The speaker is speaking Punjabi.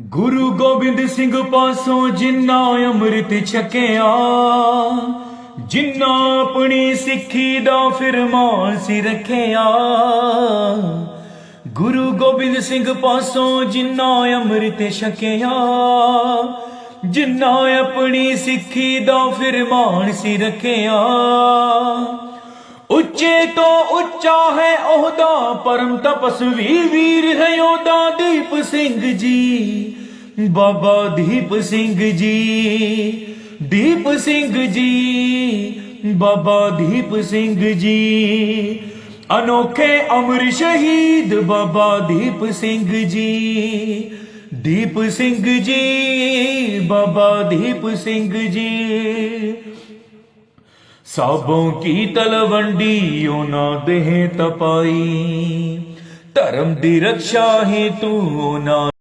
ਗੁਰੂ ਗੋਬਿੰਦ ਸਿੰਘ ਪਾਸੋਂ ਜਿੰਨਾ ਅੰਮ੍ਰਿਤ ਛਕਿਆ, ਜਿੰਨਾ ਆਪਣੀ ਸਿੱਖੀ ਦਾ ਫਿਰਮਾਨ ਸੀ ਰੱਖਿਆ। ਗੁਰੂ ਗੋਬਿੰਦ ਸਿੰਘ ਪਾਸੋਂ ਜਿੰਨਾ ਅੰਮ੍ਰਿਤ ਛਕਿਆ, ਜਿੰਨਾ ਆਪਣੀ ਸਿੱਖੀ ਦਾ ਫਿਰਮਾਨ ਸੀ ਰੱਖਿਆ। ਉੱਚੇ ਤੋਂ ਉੱਚਾ ਹੈ ਉਹਦਾ ਪਰਮ ਤਪਸਵੀ ਵੀਰ ਹੈ ਉਹਦਾ ਦੀਪ ਸਿੰਘ ਜੀ। ਬਾਬਾ ਦੀਪ ਸਿੰਘ ਜੀ, ਦੀਪ ਸਿੰਘ ਜੀ, ਬਾਬਾ ਦੀਪ ਸਿੰਘ ਜੀ। ਅਨੋਖੇ ਅਮਰ ਸ਼ਹੀਦ ਬਾਬਾ ਦੀਪ ਸਿੰਘ ਜੀ, ਦੀਪ ਸਿੰਘ ਜੀ, ਬਾਬਾ ਦੀਪ ਸਿੰਘ ਜੀ। ਸਾਬੋਂ ਕੀ ਤਲਵੰਡੀ ਉਹਨਾਂ ਦੇਹ ਤਪਾਈ ਧਰਮ ਦੀ ਰੱਖਿਆ ਹੀ ਤੂੰ ਉਹਨਾਂ